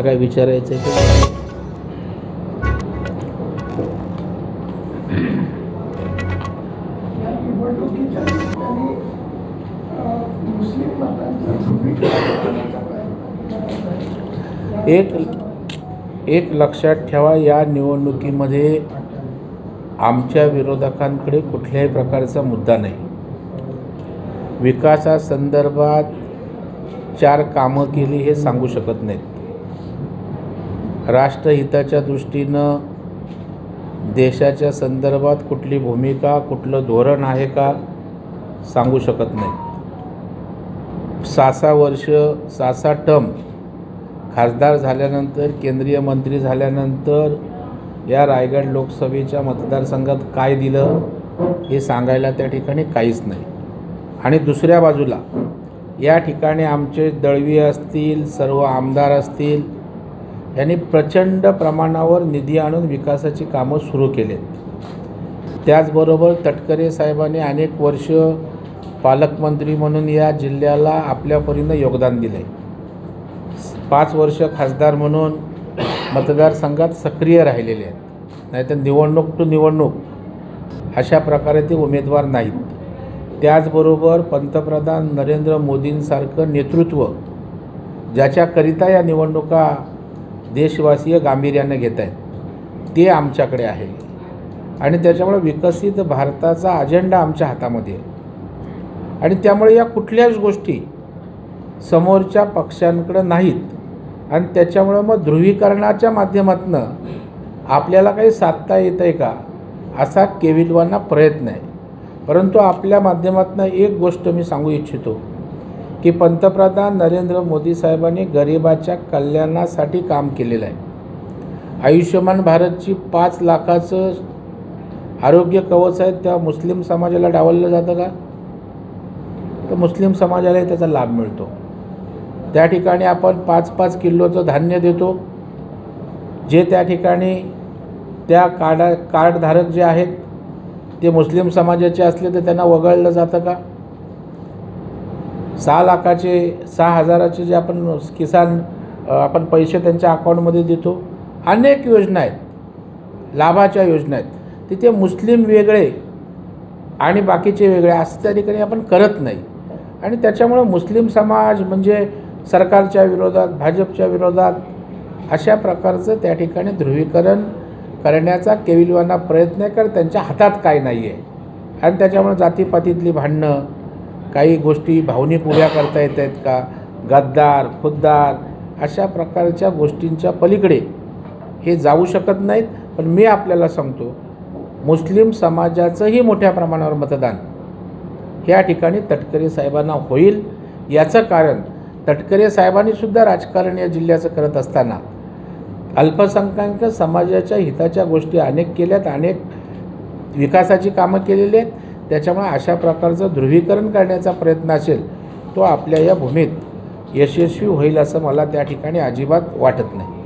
आता काय विचारायचं आहे ते. एक एक लक्षात ठेवा या निवडणुकीमध्ये आमच्या विरोधकांकडे कुठल्याही प्रकारचा मुद्दा नाही. विकासासंदर्भात चार कामं केली हे सांगू शकत नाहीत. राष्ट्रहिताच्या दृष्टीनं देशाच्या संदर्भात कुठली भूमिका कुठलं धोरण आहे का सांगू शकत नाही. सहा सहा वर्ष सहा सहा टर्म खासदार झाल्यानंतर केंद्रीय मंत्री झाल्यानंतर या रायगड लोकसभेच्या मतदारसंघात काय दिलं हे सांगायला त्या ठिकाणी काहीच नाही. आणि दुसऱ्या बाजूला या ठिकाणी आमचे दळवी असतील सर्व आमदार असतील यांनी प्रचंड प्रमाणावर निधी आणून विकासाची कामं सुरू केलेत. त्याचबरोबर तटकरे साहेबांनी अनेक वर्ष पालकमंत्री म्हणून या जिल्ह्याला आपल्या परीनं योगदान दिलं. आहे पाच वर्ष खासदार म्हणून मतदारसंघात सक्रिय राहिलेले आहेत. नाहीतर निवडणूक टू निवडणूक अशा प्रकारे ते उमेदवार नाहीत. त्याचबरोबर पंतप्रधान नरेंद्र मोदींसारखं नेतृत्व ज्याच्याकरिता या निवडणुका देशवासीय गांभीर्यानं घेत आहेत. ते आमच्याकडे आहे. आणि त्याच्यामुळे विकसित भारताचा अजेंडा आमच्या हातामध्ये आहे. आणि त्यामुळे या कुठल्याच गोष्टी समोरच्या पक्षांकडं नाहीत. आणि त्याच्यामुळं मग ध्रुवीकरणाच्या माध्यमातून आपल्याला काही साधता येतं आहे का? असा केविलवांना प्रयत्न आहे. परंतु आपल्या माध्यमातून एक गोष्ट मी सांगू इच्छितो. की पंतप्रधान नरेंद्र मोदी साहेबांनी गरिबाच्या कल्याणासाठी काम केलेलं आहे. आयुष्यमान भारतची पाच लाखाचं आरोग्य कवच आहे त्या मुस्लिम समाजाला डावललं जातं का? तर मुस्लिम समाजालाही त्याचा लाभ मिळतो. त्या ठिकाणी आपण पाच पाच किलोचं धान्य देतो. जे त्या ठिकाणी त्या कार्डा कार्डधारक जे आहेत ते मुस्लिम समाजाचे असले तर त्यांना वगळलं जातं का? सहा लाखाचे सहा हजाराचे जे आपण किसान आपण पैसे त्यांच्या अकाउंटमध्ये देतो अनेक योजना आहेत. लाभाच्या योजना आहेत. तिथे मुस्लिम वेगळे आणि बाकीचे वेगळे असं त्या ठिकाणी आपण करत नाही. आणि त्याच्यामुळं मुस्लिम समाज म्हणजे सरकारच्या विरोधात भाजपच्या विरोधात अशा प्रकारचं त्या ठिकाणी ध्रुवीकरण करण्याचा केविलवाना प्रयत्न आहे कारण त्यांच्या हातात काय नाही आहे आणि त्याच्यामुळे जातीपातीतली भांडणं काही गोष्टी भावनिक उभ्या करता येत आहेत का? गद्दार खुद्दार अशा प्रकारच्या गोष्टींच्या पलीकडे हे जाऊ शकत नाहीत. पण मी आपल्याला सांगतो मुस्लिम समाजाचंही मोठ्या प्रमाणावर मतदान या ठिकाणी तटकरे साहेबांना होईल. याचं कारण तटकरे साहेबांनीसुद्धा राजकारण या जिल्ह्याचं करत असताना अल्पसंख्याक समाजाच्या हिताच्या गोष्टी अनेक केल्यात अनेक विकासाची कामं केलेली आहेत. त्याच्यामुळे अशा प्रकारचं ध्रुवीकरण करण्याचा प्रयत्न असेल तो आपल्या या भूमीत यशस्वी होईल असं मला त्या ठिकाणी अजिबात वाटत नाही.